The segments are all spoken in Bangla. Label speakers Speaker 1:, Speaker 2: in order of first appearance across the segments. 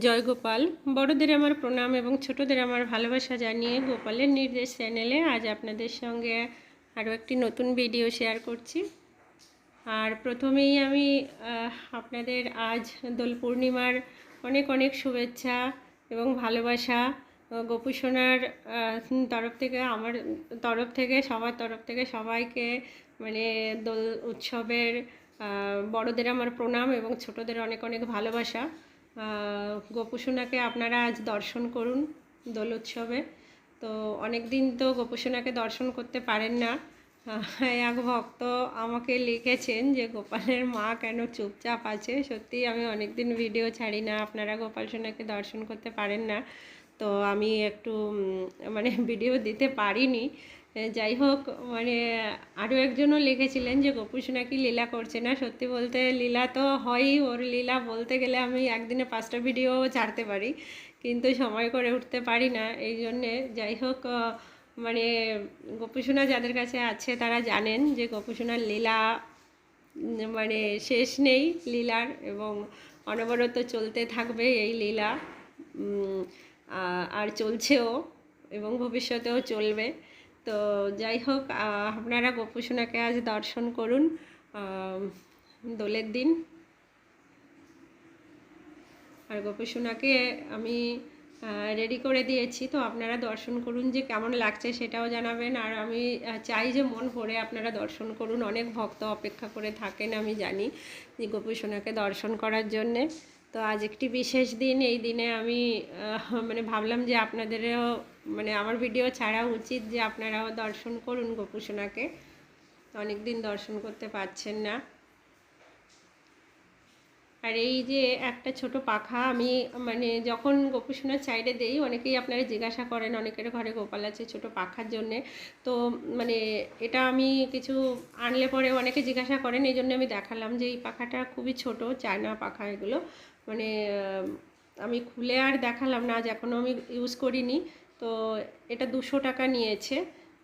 Speaker 1: জয় গোপাল বড়দের আমার প্রণাম এবং ছোটদের আমার ভালোবাসা জানিয়ে গোপালের নির্দেশ চ্যানেলে আজ আপনাদের সঙ্গে আরও একটি নতুন ভিডিও শেয়ার করছি। আর প্রথমেই আমি আপনাদের আজ দোল পূর্ণিমার অনেক অনেক শুভেচ্ছা এবং ভালোবাসা। আহ, গোপু সোনার আহ, তরফ থেকে আমার তরফ থেকে সবার তরফ থেকে সবাইকে মানে দোল উৎসবের বড়দের আমার প্রণাম এবং ছোটদের অনেক অনেক ভালোবাসা। আহ, গোপু সোনাকে আপনারা আজ দর্শন করুন দোল উৎসবে তো অনেক দিন তো গোপু সোনাকে দর্শন করতে পারেন না। এক ভক্ত আমাকে লিখেছেন যে গোপালের মা কেন চুপচাপ আছে? সত্যি আমি অনেক দিন ভিডিও ছাড়ি না। আপনারা গোপাল সোনাকে দর্শন করতে পারেন না। তো আমি একটু মানে ভিডিও দিতে পারিনি। যাই হোক মানে আরও একজনও লিখেছিলেন যে গোপুস নাকি লীলা করছে না? সত্যি বলতে লীলা তো হয়ই। ওর লীলা বলতে গেলে আমি একদিনে পাঁচটা ভিডিও ছাড়তে পারি, কিন্তু সময় করে উঠতে পারি না। এই জন্যে যাই হোক মানে গোপুসোনা যাদের কাছে আছে তারা জানেন যে, গোপুসোনার লীলা মানে শেষ নেই লীলার এবং অনবরত চলতে থাকবে এই লীলা আর চলছেও এবং ভবিষ্যতেও চলবে। তো যাই হোক আপনারা গোপুসোনাকে আজ দর্শন করুন দোলের দিন। আর গোপুসোনাকে আমি রেডি করে দিয়েছি, তো আপনারা দর্শন করুন যে কেমন লাগছে সেটাও জানাবেন। আর আমি চাই যে মন ভরে আপনারা দর্শন করুন। অনেক ভক্ত অপেক্ষা করে থাকেন, আমি জানি যে গোপুসোনাকে দর্শন করার জন্যে। তো আজ একটি বিশেষ দিন, এই দিনে আমি মানে ভাবলাম যে আপনাদেরও মানে আমার ভিডিও ছাড়া উচিত যে আপনারাও দর্শন করুন গোপুসোনাকে। অনেক দিন দর্শন করতে পারছেন না। আর এই যে একটা ছোট পাখা, আমি মানে যখন গোপুসোনার সাইডে দেই, অনেকেই আপনারা জিজ্ঞাসা করেন, অনেকের ঘরে গোপাল আছে ছোট পাখার জন্যে। তো মানে এটা আমি কিছু আনলে পরে অনেকে জিজ্ঞাসা করেন, এই জন্য আমি দেখালাম যে এই পাখাটা খুবই ছোট, চায়না পাখা এগুলো। মানে আমি খুলে আর দেখালাম না, আজ এখনও আমি ইউজ করিনি। তো এটা দুশো টাকা নিয়েছে।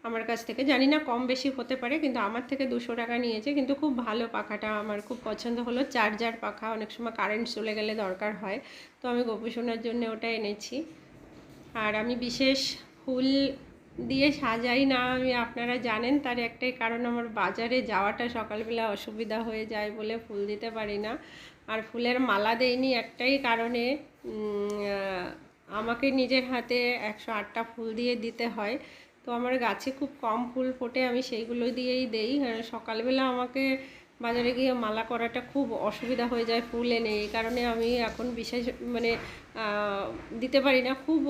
Speaker 1: আমার কাছ থেকে। জানি না কম বেশি হতে পারে, কিন্তু আমার থেকে দুশো টাকা নিয়েছে। কিন্তু খুব ভালো পাখাটা আমার খুব পছন্দ হলো। চার্জার পাখা, অনেক সময় কারেন্ট চলে গেলে দরকার হয়। তো আমি গোপুসোনার জন্য ওটা এনেছি। আর আমি বিশেষ ফুল দিয়ে সাজাই না, আমি আপনারা জানেন, তার একটাই কারণ আমার বাজারে যাওয়াটা সকালবেলা অসুবিধা হয়ে যায় বলে ফুল দিতে পারি না। আর ফুলের মালা দেইনি একটাই কারণে আমাকে নিজের হাতে একশো আটটা ফুল দিয়ে দিতে হয়। তো আমার গাছে খুব কম ফুল ফোটে, আমি সেইগুলো দিয়েই দেই। সকালবেলা আমাকে বাজারে গিয়ে মালা করাটা খুব অসুবিধা হয়ে যায় ফুল এনে, এই কারণে আমি এখন বিশেষ মানে দিতে পারি না। খুব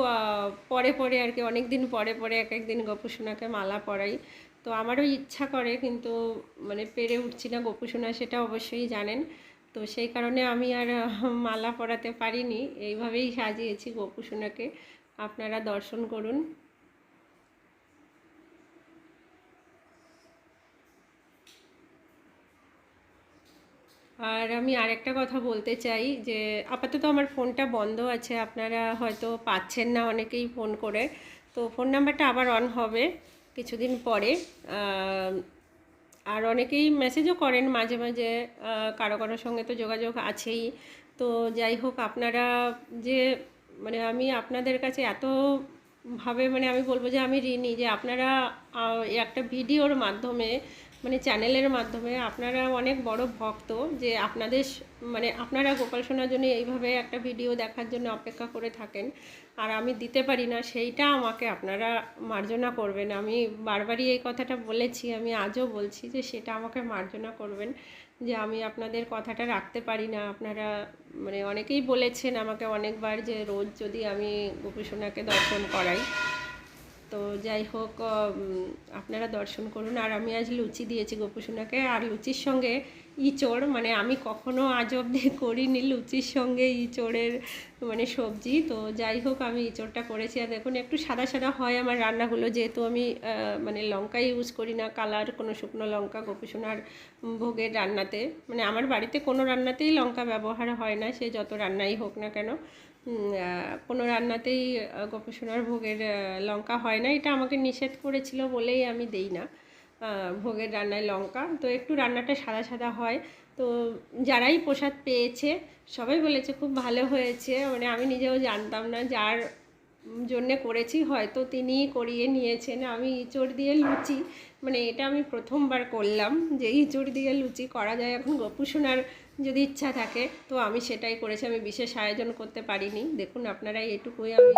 Speaker 1: পরে পরে আর কি অনেক দিন পরে পরে এক একদিন গোপুসোনাকে মালা পরাই। তো আমারও ইচ্ছা করে, কিন্তু মানে পেরে উঠছি না গোপুসোনা, সেটা অবশ্যই জানেন। তো সেই কারণে আমি আর, মালা পরাতে পারিনি। এইভাবেই সাজিয়েছি গোপুসোনাকে। আপনারা দর্শন করুন। আর আমি আরেকটা কথা বলতে চাই যে, আপাতত আমার ফোনটা বন্ধ আছে, আপনারা হয়তো পাচ্ছেন না অনেকেই ফোন করে। তো ফোন নাম্বারটা আবার অন হবে কিছুদিন পরে। আর অনেকেই মেসেজও করেন মাঝে মাঝে কারও কারোর সঙ্গে তো যোগাযোগ আছেই। তো যাই হোক, আপনারা যে মানে আমি আপনাদের কাছে এতভাবে মানে আমি বলব যে আমি ঋণী যে, আপনারা একটা ভিডিওর মাধ্যমে মানে চ্যানেলের মাধ্যমে আপনারা অনেক বড় ভক্ত যে আপনাদের মানে আপনারা গোপাল সোনার জন্য এইভাবে একটা ভিডিও দেখার জন্য অপেক্ষা করে থাকেন। আর আমি দিতে পারি না, সেইটা আমাকে আপনারা মার্জনা করবেন। আমি বারবারই এই কথাটা বলেছি, আমি আজও বলছি যে সেটা আমাকে মার্জনা করবেন, যে আমি আপনাদের কথাটা রাখতে পারি না। আপনারা মানে অনেকেই বলেছেন আমাকে অনেকবার যে রোজ যদি আমি গোপুসোনাকে দর্শন করাই তো যাই হোক আপনারা দর্শন করুন। আর আমি আজ লুচি দিয়েছি গোপুসোনাকে। আর লুচির সঙ্গে ইঁচড় মানে আমি কখনো আজ অবধি করিনি লুচির সঙ্গে ইঁচড়ের মানে সবজি। তো যাই হোক, আমি ইঁচড়টা করেছি। আর দেখুন, একটু সাদা সাদা হয় আমার রান্নাগুলো। যেহেতু আমি মানে লঙ্কা ইউজ করি না, কালার কোনো শুকনো লঙ্কা, গোপুসোনার ভোগের রান্নাতে। মানে আমার বাড়িতে কোনো রান্নাতেই লঙ্কা ব্যবহার হয় না, সে যত রান্নাই হোক না কেন। কোনো রান্নাতেই গোপসোনার ভোগের লঙ্কা হয় না। এটা আমাকে নিষেধ করেছিল বলেই আমি দেই না। ভোগের রান্নায় লঙ্কা। তো একটু রান্নাটা সাদা সাদা হয়। তো যারাই প্রসাদ পেয়েছে, সবাই বলেছে খুব ভালো হয়েছে। মানে আমি নিজেও জানতাম না যার জন্যে করেছি, হয়তো তিনিই করিয়ে নিয়েছেন। আমি ইঁচড় দিয়ে লুচি মানে এটা আমি প্রথমবার করলাম যে ইঁচড় দিয়ে লুচি করা যায়। এখন গোপুসোনার যদি ইচ্ছা থাকে, তো আমি সেটাই করেছি। আমি বিশেষ আয়োজন করতে পারিনি। দেখুন, আপনারা এটুকুই আমি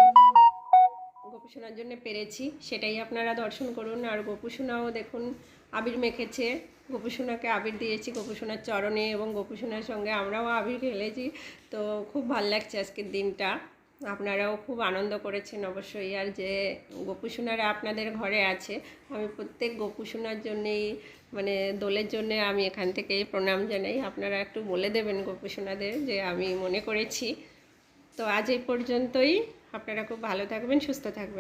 Speaker 1: গোপুসোনার জন্য পেরেছি, সেটাই আপনারা দর্শন করুন। আর গোপুসোনাও দেখুন, আবির মেখেছে। গোপুসোনাকে আবির দিয়েছি, গোপুসোনার চরণে এবং গোপুসোনার সঙ্গে আমরাও আবির খেলেছি। তো খুব ভালো লাগছে আজকের দিনটা। আপনারাও খুব আনন্দ করেছেন অবশ্যই। আর যে গোপুসোনারা আপনাদের ঘরে আছে, আমি প্রত্যেক গোপুসোনার জন্যেই মানে দোলের জন্য আমি এখান থেকে প্রণাম জানাই। আপনারা একটু বলে দেবেন গোপুসোনাদের যে আমি মনে করেছি। তো আজ এই পর্যন্তই। আপনারা খুব ভালো থাকবেন, সুস্থ থাকবেন।